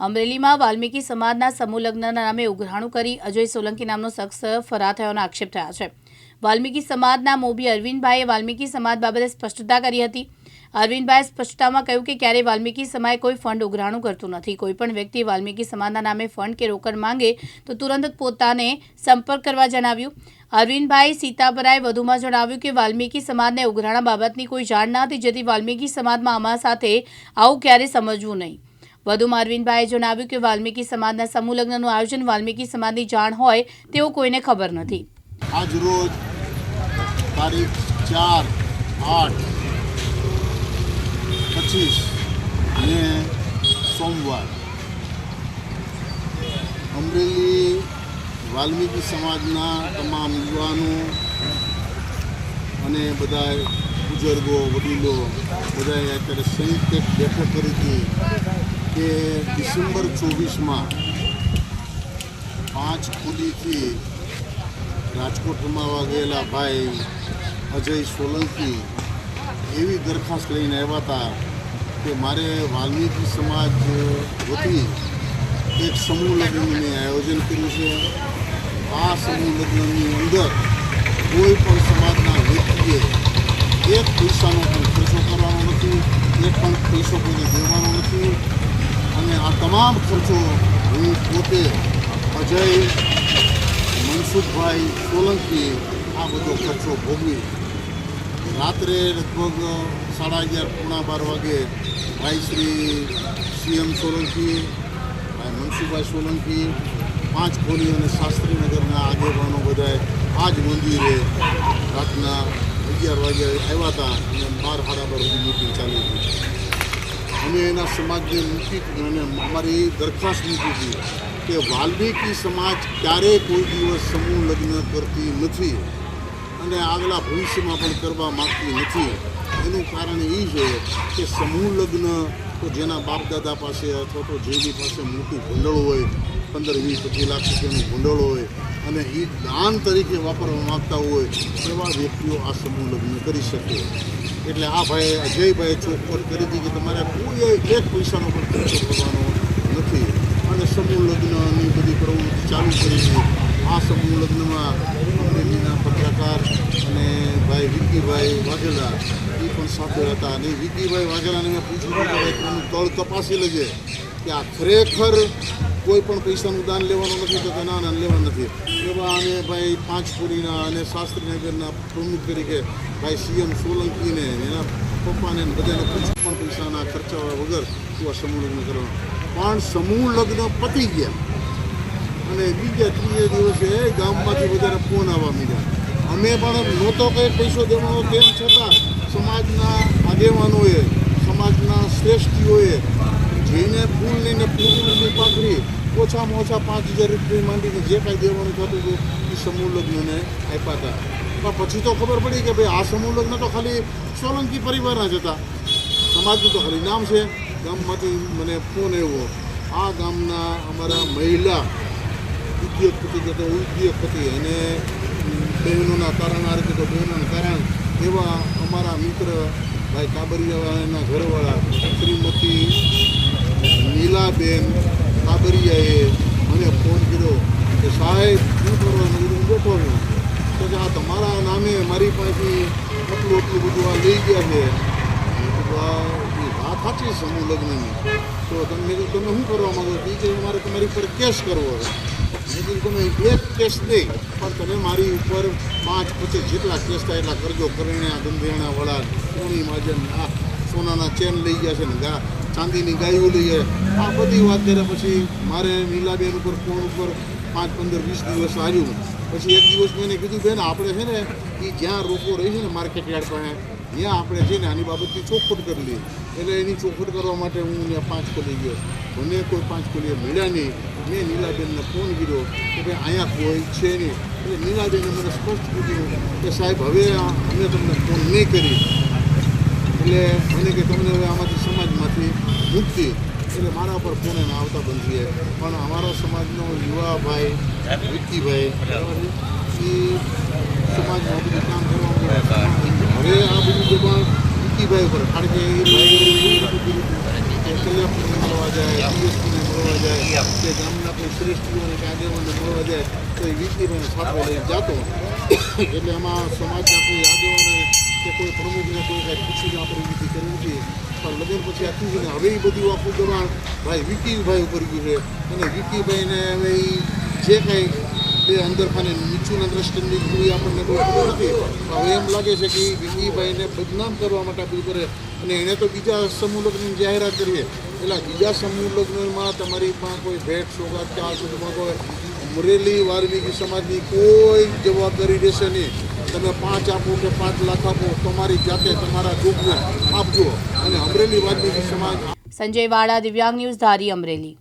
અમરેલીમાં વાલ્મીકી સમાજના સમૂહ લગ્નના નામે ઉઘરાણું કરી અજય સોલંકી નામનો શખ્સ ફરાર થયાનો આક્ષેપ થયા છે. વાલ્મીકી સમાજના મોભી અરવિંદભાઈએ વાલ્મીકી સમાજ બાબતે સ્પષ્ટતા કરી હતી. અરવિંદભાઈએ સ્પષ્ટતામાં કહ્યું કે ક્યારેય વાલ્મીકી સમાજે કોઈ ફંડ ઉઘરાણું કરતું નથી. કોઈપણ વ્યક્તિ વાલ્મીકી સમાજના નામે ફંડ કે રોકડ માંગે તો તુરંત પોતાને સંપર્ક કરવા જણાવ્યું. અરવિંદભાઈ સીતાપરાએ વધુમાં જણાવ્યું કે વાલ્મીકી સમાજને ઉઘરાણા બાબતની કોઈ જાણ ન હતી, જેથી વાલ્મીકી સમાજમાં આમાં સાથે આવું ક્યારેય સમજવું નહીં. વધુમાં અરવિંદભાઈએ જણાવ્યું કે વાલ્મીકી સમાજના સમૂહ લગ્નનું આયોજન વાલ્મીકી સમાજની જાણ હોય તેવું કોઈને ખબર નથી. આજ રોજ તારીખ ચાર, આઠ, પચીસ ને સોમવાર અમરેલી વાલ્મીકી સમાજના તમામ યુવાનો અને બધા બુઝુર્ગો વડીલો બધાએ અત્યારે સંયુક્ત બેઠક કરી હતી કે ડિસેમ્બર ચોવીસમાં પાંચ ખુદીથી રાજકોટ રમાવા ગયેલા ભાઈ અજય સોલંકી એવી દરખાસ્ત લઈને આવ્યા હતા કે મારે વાલ્મીકી સમાજ વતી એક સમૂહ લગ્નનું આયોજન કર્યું છે. આ સમૂહ લગ્નની અંદર કોઈ પણ સમાજના વ્યક્તિએ એક પૈસાનો પણ ખર્ચો કરવાનો નથી, એક પણ પૈસો કોઈને દેવાનો નથી. આ તમામ ખર્ચો હું પોતે, અજય, મનસુખભાઈ સોલંકી આ બધો ખર્ચો ભોગવી. રાત્રે લગભગ સાડા અગિયાર, પોણા બાર વાગે ભાઈ શ્રી સીએમ સોલંકી ભાઈ મનસુખભાઈ સોલંકી પાંચ ખોલી અને શાસ્ત્રીનગરના આગેવાનો બધાએ આ જ મંદિરે રાતના અગિયાર વાગે આવ્યા હતા અને બાર હાડા બાર સુધી મિટિંગ ચાલી હતી. અમે એના સમાજને મૂકી અને અમારી દરખાસ્ત મૂકી હતી કે વાલ્મીકી સમાજ ક્યારેય કોઈ દિવસ સમૂહ લગ્ન કરતી નથી અને આગલા ભવિષ્યમાં પણ કરવા માગતી નથી. એનું કારણ એ છે કે સમૂહ લગ્ન તો જેના બાપ દાદા પાસે અથવા તો જેની પાસે મોટું ભંડોળ હોય, પંદર વીસ પચીસ લાખ રૂપિયાનું ભંડોળ હોય અને એ દાન તરીકે વાપરવા માગતા હોય એવા વ્યક્તિઓ આ સમૂહ લગ્ન કરી શકે. એટલે આ ભાઈ અજયભાઈ ચોખવટ કરી હતી કે તમારે કોઈ એક પૈસાનો પણ ખર્ચો કરવાનો નથી. અને સમૂહ લગ્નની બધી પ્રવૃત્તિ ચાલુ કરી છે. આ સમૂહ લગ્નમાં અમરેલીના પત્રકાર અને ભાઈ વિકીભાઈ વાઘેલા એ પણ સાથે હતા. અને વિકીભાઈ વાઘેલાને મેં પૂછ્યું કે ભાઈ તળ તપાસી લેજે કે આ ખરેખર કોઈ પણ પૈસાનું દાન લેવાનું નથી તો કે ના ના, લેવાનું નથી. એવા અને ભાઈ પાંચ પુરીના અને શાસ્ત્રીનગરના પ્રમુખ તરીકે ભાઈ સીએમ સોલંકીને એના પપ્પાને બધાને કોઈ પણ પૈસાના ખર્ચા વગર એવા સમૂહ લગ્ન કરવાનું. પણ સમૂહ લગ્ન પતી ગયા. અને બીજા ત્રીજે દિવસે ગામમાંથી વધારે ફોન આવવા માંડ્યા. અમે પણ નહોતો કંઈ પૈસો દેવાનો, તેમ છતાં સમાજના આગેવાનોએ, સમાજના શ્રેષ્ઠીઓએ જઈને ફૂલ લઈને ઓછામાં ઓછા પાંચ હજાર રૂપિયા માંડીને જે કાંઈ દેવાનું થતું હતું, એ સમૂહ લગ્નને આપ્યા હતા. પણ પછી તો ખબર પડી કે ભાઈ આ સમૂહ લગ્ન તો ખાલી સોલંકી પરિવારના જ હતા. સમાજનું તો ખાલી નામ છે. ગામમાંથી મને ફોન આવ્યો. આ ગામના અમારા મહિલા ઉદ્યોગપતિ કે તો ઉદ્યોગપતિ અને બહેનોના કારણ, આ તો બહેનોના કારણ એવા અમારા મિત્ર ભાઈ કાબરિયાવાળાના ઘરવાળા, શ્રીમતી નીલાબેન કાબરિયાએ મને ફોન કર્યો કે સાહેબ શું કરવાનું હું બેઠો તો કે આ તમારા નામે મારી પાસે આટલું આટલું બધું આ લઈ ગયા છે. વાત સાચી સમૂહ લગ્નની. તો તમે તમે શું કરવા માગો એ કે, મારે તમારી ઉપર કેસ કરવો છે. તમે એક કેસ નહીં, પણ તમે મારી ઉપર પાંચ, પચીસ જેટલા કેસ થાય એટલા કરજો. કરણ્યા, ગંધેણા વડા કોણી, માજન, આ સોનાના ચેન લઈ ગયા છે ને ગા ચાંદીની ગાયો લઈ ગયા આ બધી વાત કર્યા પછી મારે નીલાબેન ઉપર ફોન ઉપર પાંચ, પંદર, વીસ દિવસ આવ્યું પછી એક દિવસ મેં કીધું, બેન, આપણે છે ને એ જ્યાં રોકો રહી છે ને માર્કેટ યાર્ડ પાસે, ત્યાં આપણે છે ને આની બાબતની ચોખવટ કરી લઈએ. એટલે એની ચોખવટ કરવા માટે હું ત્યાં પાંચ કોલી ગયો. મને કોઈ પાંચ કોલીએ મળ્યા નહીં. મેં નીલાબેનને ફોન કર્યો કે ભાઈ અહીંયા કોઈ છે નહીં. એટલે નીલાબેને મને સ્પષ્ટ કીધું કે સાહેબ, હવે અમે તમને ફોન નહીં કરી. એટલે મને કે તમને હવે આમાંથી સમાજમાંથી મુક્તિ, એટલે મારા પર ફોન આવતા બંધ છે પણ અમારો સમાજનો યુવા ભાઈ વિક્કીભાઈ, એ સમાજમાં બધું કામ કરવાનું હવે આ બધું દબાણ વિક્કીભાઈ ઉપર, કારણ કે એ ભાઈ એવું મળવા જાય કે મળવા જાય, કે ગામના કોઈ શ્રેષ્ઠીઓને કે આગેવાનને મળવા જાય, તો એ વિકીભાઈને સાથે લઈને જતો. એટલે એમાં સમાજના કોઈ આગેવાને કે કોઈ પ્રમુખને કોઈ કાંઈ પૂછીને આપણે વિધિ કરી નથી પણ લગ્ન પછી આખું છે ને હવે એ બધું આખું દબાણ ભાઈ વિકીભાઈ ઉપર ગયું છે. અને વિકીભાઈને હવે જે કાંઈ બે અંદરખાને નીચું અન્ડરસ્ટેન્ડિંગ કોઈ આપણને બહુ ખબર નથી. હવે એમ લાગે છે કે વિકીભાઈને બદનામ કરવા માટે આ બધું કરે. અને એણે તો બીજા સમૂહ લગ્નની જાહેરાત કરી એટલે બીજા સમૂહ લગ્નમાં તમારી પાસે કોઈ ભેટ સોગાદ કે આ સુધીમાં કોઈ અમરેલી વાલ્મીકી સમાજની કોઈ જવાબદારી રહેશે નહીં. તમે પાંચ આપો કે પાંચ લાખ આપો, તમારી જાતે તમારા ગ્રુપને આપજો. અને અમરેલી વાલ્મીકી સમાજ સંજય વાડા દિવ્યાંગ ન્યૂઝ ધારી અમરેલી.